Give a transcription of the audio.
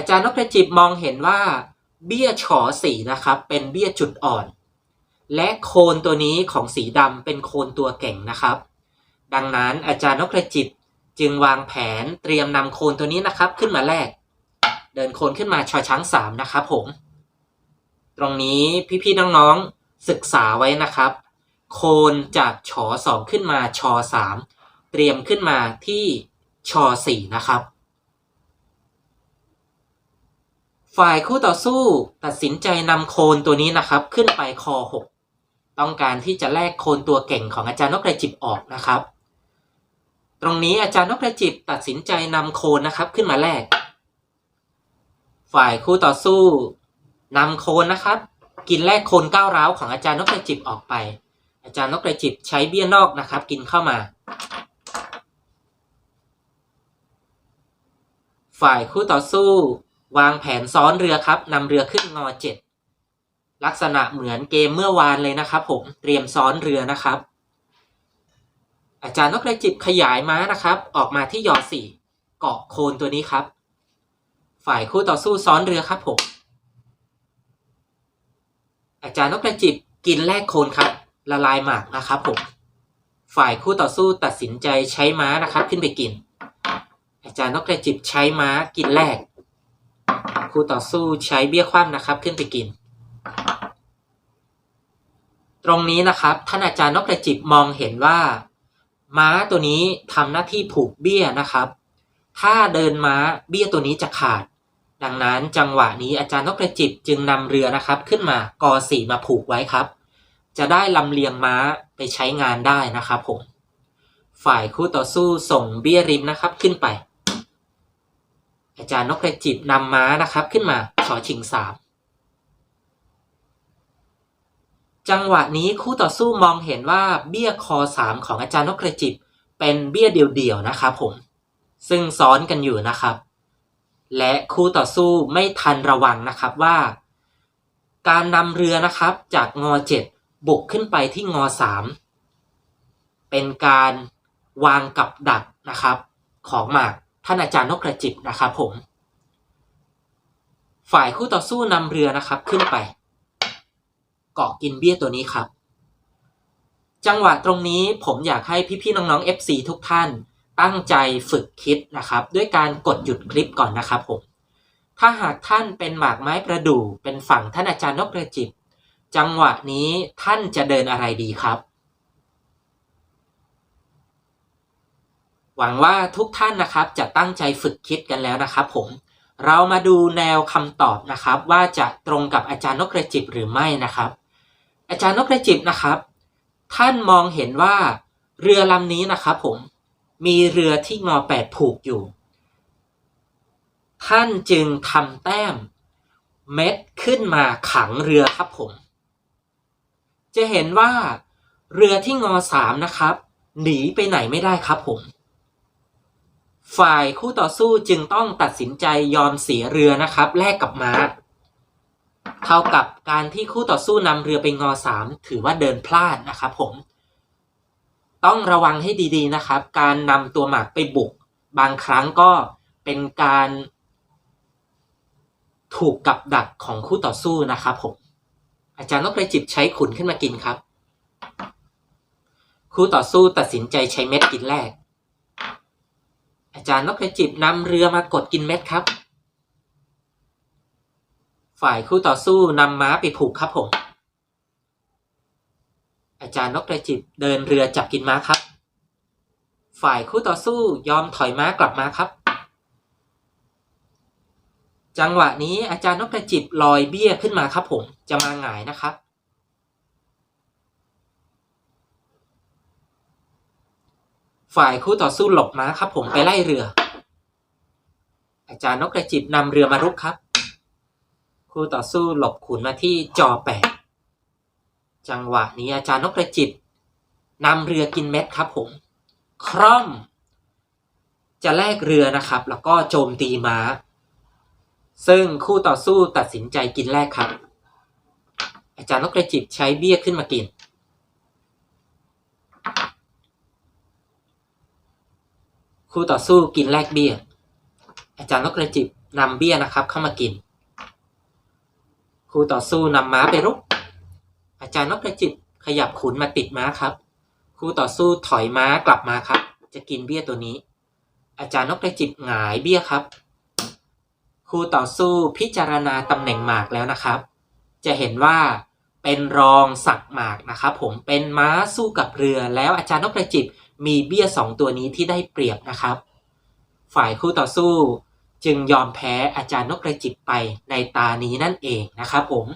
อาจารย์นพกระจิบมองเห็นว่า เบี้ยฉอสีนะครับ เป็นเบี้ยจุดอ่อน และโคนตัวนี้ของสีดำเป็นโคนตัวเก่งนะครับ ดังนั้นอาจารย์นพกระจิบจึงวางแผนเตรียมนำโคนตัวนี้นะครับขึ้นมาแลกเดินโคนขึ้นมาชอช้างสามนะครับผม ตรงนี้พี่ๆน้องๆศึกษาไว้นะครับ โคนจากชอสองขึ้นมาชอสามเตรียมขึ้นมาที่ชอสี่นะครับ ฝ่ายคู่ต่อสู้ตัดสินใจนำโคนตัวนี้นะครับ ขึ้นไปคอหกต้องการที่จะแลกโคนตัวเก่งของอาจารย์นกกระจิบออกนะครับ ตรงนี้อาจารย์นกกระจิบตัดสินใจนำโคนนะครับขึ้นมาแลกฝ่ายคู่ต่อสู้นำโคนนะครับ กินแลกโคนก้าวร้าวของอาจารย์นกกระจิบออกไป อาจารย์นกกระจิบใช้เบี้ยนอกนะครับ กินเข้ามา ฝ่ายคู่ต่อสู้ วางแผนซ้อนเรือครับนำเรือขึ้นงอเจ็ดลักษณะเหมือนเกมเมื่อวานเลยนะครับผมเตรียมซ้อนเรือนะครับ อาจารย์นกกระจิบขยายม้านะครับ ออกมาที่ยอสี่เกาะโคนตัวนี้ครับ ฝ่ายคู่ต่อสู้ซ้อนเรือครับผมอาจารย์นกกระจิบกินแลกโคนครับ ละลายหมากนะครับผมฝ่ายคู่ต่อสู้ตัดสินใจใช้ม้านะครับ ขึ้นไปกิน อาจารย์นกกระจิบใช้ม้ากินแลก คู่ต่อสู้ใช้เบี้ยคว่ำนะครับ ขึ้นไปกิน ตรงนี้นะครับท่านอาจารย์นกกระจิบมองเห็นว่า ม้าตัวนี้ทำหน้าที่ผูกเบี้ยนะครับ ถ้าเดินม้าเบี้ยตัวนี้จะขาด ดังนั้นจังหวะนี้อาจารย์นกกระจิบจึงนำเรือนะครับ ขึ้นมากอสี่มาผูกไว้ครับ จะได้ลำเลียงม้าไปใช้งานได้นะครับผมฝ่ายคู่ต่อสู้ส่งเบี้ยริมนะครับขึ้นไป อาจารย์นกกระจิบนำม้านะครับขึ้นมาชอชิงสามจังหวะนี้คู่ต่อสู้มองเห็นว่าเบี้ยคอสามของอาจารย์นกกระจิบเป็นเบี้ยเดี่ยวๆนะครับผม ซึ่งซ้อนกันอยู่นะครับ และคู่ต่อสู้ไม่ทันระวังนะครับว่า การนำเรือนะครับจากงอเจ็ดบุกขึ้นไปที่งอสามเป็นการวางกับดักนะครับ ของหมาก ท่านอาจารย์นกกระจิบนะครับผม ฝ่ายคู่ต่อสู้นำเรือนะครับขึ้นไป เกาะกินเบี้ยตัวนี้ครับ จังหวะตรงนี้ผมอยากให้พี่ๆน้องๆ FC ทุกท่านตั้งใจฝึกคิดนะครับ ด้วยการกดหยุดคลิปก่อนนะครับผม ถ้าหากท่านเป็นหมากไม้ประดู่เป็นฝั่งท่านอาจารย์นกกระจิบ จังหวะนี้ท่านจะเดินอะไรดีครับ หวังว่าทุกท่านนะครับจะตั้งใจฝึกคิดกันแล้วนะครับ ผม เรามาดูแนวคำตอบนะครับ ว่าจะตรงกับอาจารย์นกกระจิบหรือไม่นะครับ อาจารย์นกกระจิบนะครับ ท่านมองเห็นว่าเรือลำนี้นะครับ ผมมีเรือที่งอแปดผูกอยู่ ท่านจึงทำแต้มเม็ดขึ้นมาขังเรือครับผม จะเห็นว่าเรือที่งอสามนะครับ หนีไปไหนไม่ได้ครับผม ฝ่ายคู่ต่อสู้จึงต้องตัดสินใจยอมเสียเรือนะครับ แลกกับม้า เท่ากับการที่คู่ต่อสู้นำเรือไปงอสามถือว่าเดินพลาดนะครับผม ต้องระวังให้ดีๆนะครับ การนำตัวหมากไปบุก บางครั้งก็เป็นการ ถูกกับดักของคู่ต่อสู้นะครับผม อาจารย์นกกระจิบใช้ขุนขึ้นมากินครับ คู่ต่อสู้ตัดสินใจใช้เม็ดกินแรก อาจารย์นกกระจิบนำเรือมากดกินเม็ดครับ ฝ่ายคู่ต่อสู้นำม้าไปผูกครับผม อาจารย์นกกระจิบเดินเรือจับกินม้าครับ ฝ่ายคู่ต่อสู้ยอมถอยม้ากลับมาครับ จังหวะนี้อาจารย์นกกระจิบลอยเบี้ยขึ้นมาครับผม จะมาหงายนะครับ ฝ่ายคู่ต่อสู้หลบมาครับ ผมไปไล่เรือ อาจารย์นกกระจิบนำเรือมารุกครับ คู่ต่อสู้หลบขุนมาที่จอแปดจังหวะนี้อาจารย์นกกระจิบนำเรือกินเม็ดครับ ผม คร่อม จะแลกเรือนะครับ แล้วก็โจมตีม้า ซึ่งคู่ต่อสู้ตัดสินใจกินแลกครับ อาจารย์นกกระจิบใช้เบี้ยขึ้นมากิน คู่ต่อสู้กินแลกเบี้ย อาจารย์นกกระจิบนำเบี้ยนะครับ เข้ามากิน คู่ต่อสู้นำม้าไปรุก อาจารย์นกกระจิบขยับขุนมาติดม้าครับ คู่ต่อสู้ถอยม้ากลับมาครับ จะกินเบี้ยตัวนี้ อาจารย์นกกระจิบหงายเบี้ยครับ คู่ต่อสู้พิจารณาตำแหน่งหมากแล้วนะครับ จะเห็นว่าเป็นรองสักหมากนะครับ ผมเป็นม้าสู้กับเรือแล้วอาจารย์นกกระจิบ มีเบี้ยสองตัวนี้ที่ได้เปรียบนะครับ ฝ่ายคู่ต่อสู้จึงยอมแพ้อาจารย์นกกระจิบไปในตานี้นั่นเองนะครับผม